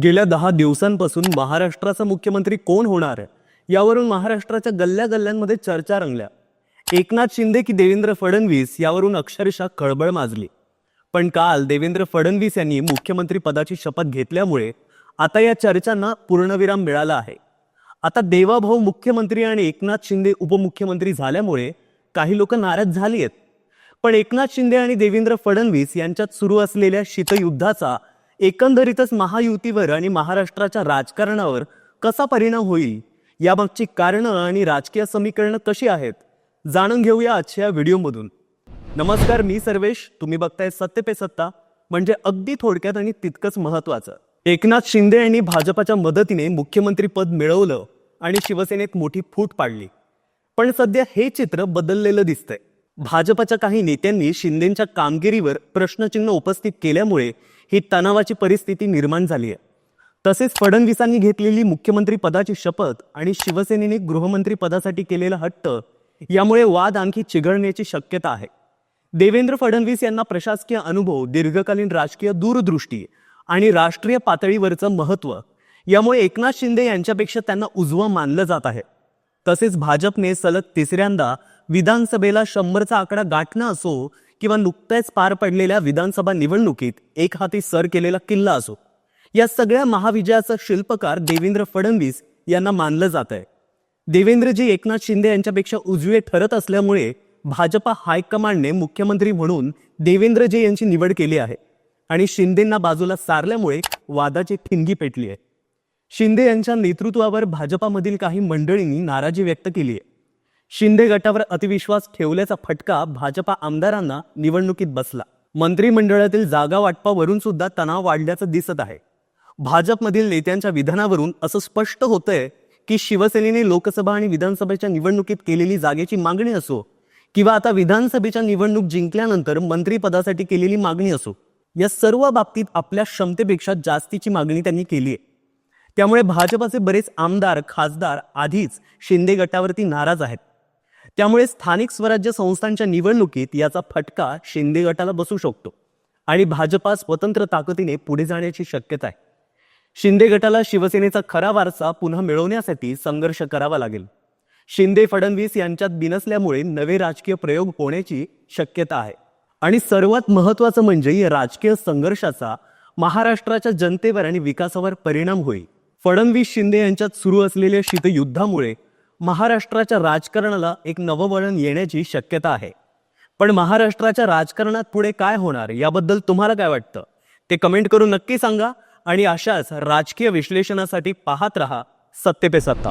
गेल्या दहा दिवसांपासून महाराष्ट्राचा मुख्यमंत्री कोण होणार? यावरून महाराष्ट्राच्या गल्ल्या गल्ल्यांमध्ये चर्चा रंगल्या. एकनाथ शिंदे की देवेंद्र फडणवीस यावरून अक्षरशः खळबळ माजली. पण काल देवेंद्र फडणवीस यांनी मुख्यमंत्री पदाची शपथ घेतल्यामुळे आता या चर्चांना पूर्णविराम मिळाला आहे. आता देवाभाऊ मुख्यमंत्री आणि एकनाथ शिंदे उपमुख्यमंत्री झाल्यामुळे काही लोक नाराज झाली आहेत. पण एकनाथ शिंदे आणि देवेंद्र फडणवीस यांच्यात सुरू असलेल्या शीतयुद्धाचा एकंदरीतच महायुतीवर आणि महाराष्ट्राच्या राजकारणावर कसा परिणाम होईल याबाबतची कारणं आणि राजकीय समीकरणं कशी आहेत जाणून घेऊया आजच्या या व्हिडिओमधून. नमस्कार मी सर्वेश. तुम्ही बघताय सत्य पे सत्ता म्हणजे अगदी थोडक्यात आणि तितकंच महत्वाचं एकनाथ शिंदे यांनी भाजपाच्या मदतीने मुख्यमंत्री पद मिळवलं आणि शिवसेनेत मोठी फूट पाडली. पण सध्या हे चित्र बदललेलं दिसतंय. भाजपच्या काही नेत्यांनी शिंदेच्या कामगिरीवर प्रश्नचिन्ह उपस्थित केल्यामुळे ही तणावाची परिस्थिती निर्माण झाली आहे. तसेच फडणवीसांनी घेतलेली मुख्यमंत्री पदाची शपथ आणि शिवसेनेने गृहमंत्री पदासाठी केलेला हट्ट यामुळे वाद आणखी चिघळण्याची शक्यता आहे. देवेंद्र फडणवीस यांना प्रशासकीय अनुभव दीर्घकालीन राजकीय दूरदृष्टी आणि राष्ट्रीय पातळीवरचं महत्त्व यामुळे एकनाथ शिंदे यांच्यापेक्षा त्यांना उजवं मानलं जात आहे. तसेच भाजपने सलग तिसऱ्यांदा विधानसभेला शंभरचा आकडा गाठणं असो किंवा नुकत्याच पार पडलेल्या विधानसभा निवडणुकीत एक हाती सर केलेला किल्ला असो. या सगळ्या महाविजयाचा शिल्पकार देवेंद्र फडणवीस यांना मानलं जात आहे देवेंद्रजी एकनाथ शिंदे यांच्यापेक्षा उजवे ठरत असल्यामुळे भाजपा हायकमांडने मुख्यमंत्री म्हणून देवेंद्रजी यांची निवड केली आहे आणि शिंदेंना बाजूला सारल्यामुळे वादाची ठिणगी पेटली आहे. शिंदे यांच्या नेतृत्वावर भाजपामधील काही मंडळींनी नाराजी व्यक्त केली आहे. शिंदे गटावर अतिविश्वास ठेवल्याचा फटका भाजपा आमदारांना निवडणुकीत बसला. मंत्रिमंडळातील जागा वाटपावरून सुद्धा तणाव वाढल्याचं दिसत आहे. भाजपमधील नेत्यांच्या विधानावरून असं स्पष्ट होतंय की शिवसेनेने लोकसभा आणि विधानसभेच्या निवडणुकीत केलेली जागेची मागणी असो किंवा आता विधानसभेच्या निवडणूक जिंकल्यानंतर मंत्रिपदासाठी केलेली मागणी असो या सर्व बाबतीत आपल्या क्षमतेपेक्षा जास्तीची मागणी त्यांनी केली आहे त्यामुळे भाजपाचे बरेच आमदार खासदार आधीच शिंदे गटावरती नाराज आहेत. त्यामुळे स्थानिक स्वराज्य संस्थांच्या निवडणुकीत याचा फटका शिंदे गटाला बसू शकतो आणि भाजपा स्वतंत्र ताकदीने पुढे जाण्याची शक्यता आहे. शिंदे गटाला शिवसेनेचा खरा वारसा पुन्हा मिळवण्यासाठी संघर्ष करावा लागेल. शिंदे फडणवीस यांच्यात बिनसल्यामुळे नवे राजकीय प्रयोग होण्याची शक्यता आहे. आणि सर्वात महत्वाचं म्हणजे या राजकीय संघर्षाचा महाराष्ट्राच्या जनतेवर आणि विकासावर परिणाम होईल. फडणवीस शिंदे यांच्यात सुरू असलेल्या शीतयुद्धामुळे महाराष्ट्राच्या राजकारणाला एक नवं वळण येण्याची शक्यता आहे. पण महाराष्ट्राच्या राजकारणात पुढे काय होणार याबद्दल तुम्हाला काय वाटतं? ते कमेंट करून नक्की सांगा आणि अशाच राजकीय विश्लेषणासाठी पाहत रहा सत्ते पे सत्ता.